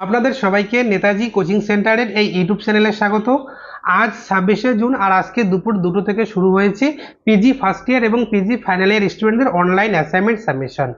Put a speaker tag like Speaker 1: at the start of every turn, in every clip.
Speaker 1: আপনাদের সবাইকে নেতাজি কোচিং সেন্টারের এই ইউটিউব চ্যানেলে স্বাগত। আজ ছাব্বিশে জুন আর আজকে দুপুর দুটো থেকে শুরু হয়েছে পিজি ফার্স্ট ইয়ার এবং পিজি ফাইনাল ইয়ার স্টুডেন্টদের অনলাইন অ্যাসাইনমেন্ট সাবমিশন।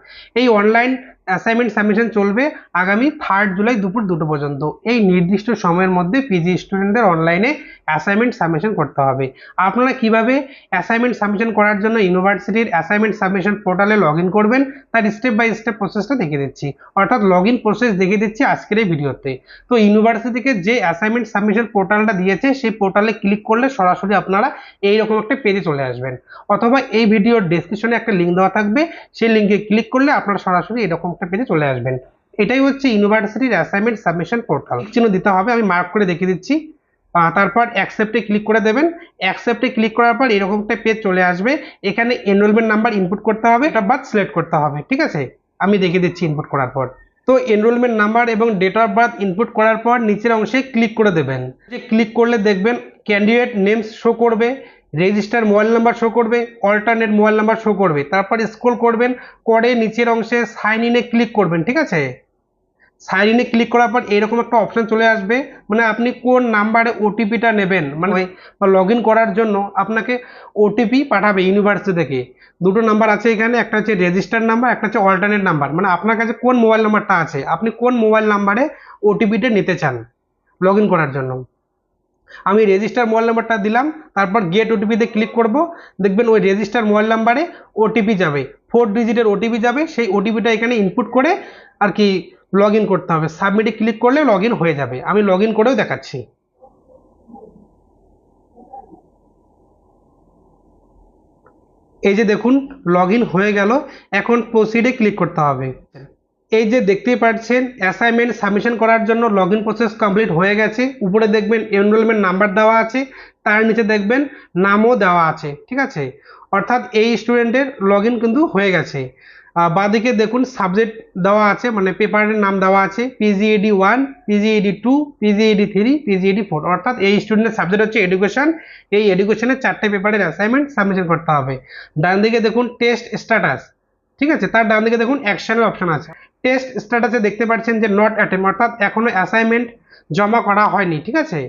Speaker 1: এই অনলাইন অ্যাসাইনমেন্ট সাবমিশন চলবে আগামী থার্ড জুলাই দুপুর দুটো পর্যন্ত। এই নির্দিষ্ট সময়ের মধ্যে পিজি স্টুডেন্টদের অনলাইনে অ্যাসাইনমেন্ট সাবমিশন করতে হবে। আপনারা কীভাবে অ্যাসাইনমেন্ট সাবমিশন করার জন্য ইউনিভার্সিটির অ্যাসাইনমেন্ট সাবমিশন পোর্টালে লগ করবেন, তার স্টেপ বাই স্টেপ প্রসেসটা দেখিয়ে দিচ্ছি। অর্থাৎ লগ প্রসেস দেখিয়ে দিচ্ছি আজকের এই ভিডিওতে। তো ইউনিভার্সিটি থেকে যে অ্যাসাইনমেন্ট সাবমিশন পোর্টালটা দিয়েছে, সেই পোর্টালে ক্লিক করলে সরাসরি আপনারা এইরকম একটা পেজে চলে আসবেন। অথবা এই ভিডিওর ডেসক্রিপশনে একটা লিঙ্ক দেওয়া থাকবে, সেই লিঙ্কে ক্লিক করলে আপনারা সরাসরি এরকম একটা পেজে চলে আসবেন। এটাই হচ্ছে ইউনিভার্সিটির অ্যাসাইনমেন্ট সাবমিশন পোর্টাল চিহ্ন দিতে হবে, আমি মার্ক করে দেখিয়ে দিচ্ছি। তারপর অ্যাকসেপ্টে ক্লিক করে দেবেন। অ্যাকসেপ্টে ক্লিক করার পর এরকম একটা পেজ চলে আসবে। এখানে এনরোলমেন্ট নাম্বার ইনপুট করতে হবে বাদ সিলেক্ট করতে হবে, ঠিক আছে? আমি দেখিয়ে দিচ্ছি ইনপুট করার পর। তো এনরোলমেন্ট নাম্বার এবং ডেট অফ বার্থ ইনপুট করার পর নিচের অংশে ক্লিক করে দেবেন। যে ক্লিক করলে দেখবেন ক্যান্ডিডেট নেমস শো করবে। রেজিস্টার মোবাইল নাম্বার শো করবে অল্টারনেট মোবাইল নাম্বার শো করবে তারপর স্ক্রল করবেন করে নিচের অংশে সাইন ইনে ক্লিক করবেন ঠিক আছে? সাইন ইনে ক্লিক করার পর এরকম একটা অপশন চলে আসবে মানে আপনি কোন নাম্বারে ওটিপিটা নেবেন মানে লগ ইন করার জন্য আপনাকে ওটিপি পাঠাবে ইউনিভার্সিটি থেকে। দুটো নাম্বার আছে এখানে একটা হচ্ছে রেজিস্টার নাম্বার একটা হচ্ছে অল্টারনেট নাম্বার মানে আপনার কাছে কোন মোবাইল নাম্বারটা আছে আপনি কোন মোবাইল নাম্বারে ওটিপিটা নিতে চান লগ ইন করার জন্য। আমি রেজিস্টার মোবাইল নাম্বারটা দিলাম, তারপর গেট ওটিপিতে ক্লিক করব, দেখবেন ওই রেজিস্টার মোবাইল নাম্বারে ওটিপি যাবে। ফোর ডিজিটের ওটিপি যাবে, সেই ওটিপিটা এখানে ইনপুট করে আর কি লগ করতে হবে। সাবমিটে ক্লিক করলে লগ হয়ে যাবে। আমি লগ করেও দেখাচ্ছি। এই যে দেখুন লগ হয়ে গেল। এখন প্রসিডে ক্লিক করতে হবে। এই যে দেখতেই পাচ্ছেন অ্যাসাইনমেন্ট সাবমিশন করার জন্য লগ প্রসেস কমপ্লিট হয়ে গেছে। উপরে দেখবেন এনরোলমেন্ট নাম্বার দেওয়া আছে, তার নিচে দেখবেন নামও দেওয়া আছে, ঠিক আছে? অর্থাৎ এই স্টুডেন্টের লগ কিন্তু হয়ে গেছে। বাঁদিকে দেখুন সাবজেক্ট দেওয়া আছে মানে পেপারের নাম দেওয়া আছে PGAD one PGAD two PGAD three PGAD four অর্থাৎ এই স্টুডেন্টের সাবজেক্ট হচ্ছে এডুকেশন এই এডুকেশনের চারটে পেপারের অ্যাসাইনমেন্ট সাবমিশন করতে হবে। ডান দিকে দেখুন টেস্ট স্ট্যাটাস ঠিক আছে? তার ডান দিকে দেখুন অ্যাকশনের অপশন আছে। টেস্ট স্ট্যাটাসে দেখতে পাচ্ছেন যে নট অ্যাটেম অর্থাৎ এখনও অ্যাসাইনমেন্ট জমা করা হয়নি, ঠিক আছে?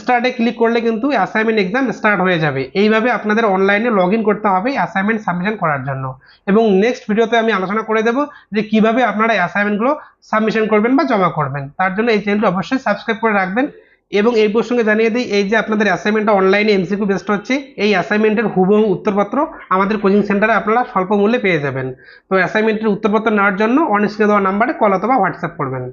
Speaker 1: স্টার্টে ক্লিক করলে কিন্তু অ্যাসাইনমেন্ট এক্সাম স্টার্ট হয়ে যাবে। এইভাবে আপনাদের অনলাইনে লগ করতে হবে অ্যাসাইনমেন্ট সাবমিশন করার জন্য। এবং নেক্সট ভিডিওতে আমি আলোচনা করে দেবো যে কীভাবে আপনারা অ্যাসাইনমেন্টগুলো সাবমিশন করবেন বা জমা করবেন। তার জন্য এই চ্যানেলটি অবশ্যই সাবস্ক্রাইব করে রাখবেন। এবং এই প্রসঙ্গে জানিয়ে দিই, এই যে আপনাদের অ্যাসাইনমেন্টটা অনলাইনে এমসিকিউ বেস্ট হচ্ছে, এই অ্যাসাইনমেন্টের হুবহু উত্তরপত্র আমাদের কোচিং সেন্টারে আপনারা স্বল্প মূল্যে পেয়ে যাবেন। তো অ্যাসাইনমেন্টের উত্তরপত্র নেওয়ার জন্য অনস্ক্রিনে দেওয়া নাম্বারে কল অথবা হোয়াটসঅ্যাপ করবেন।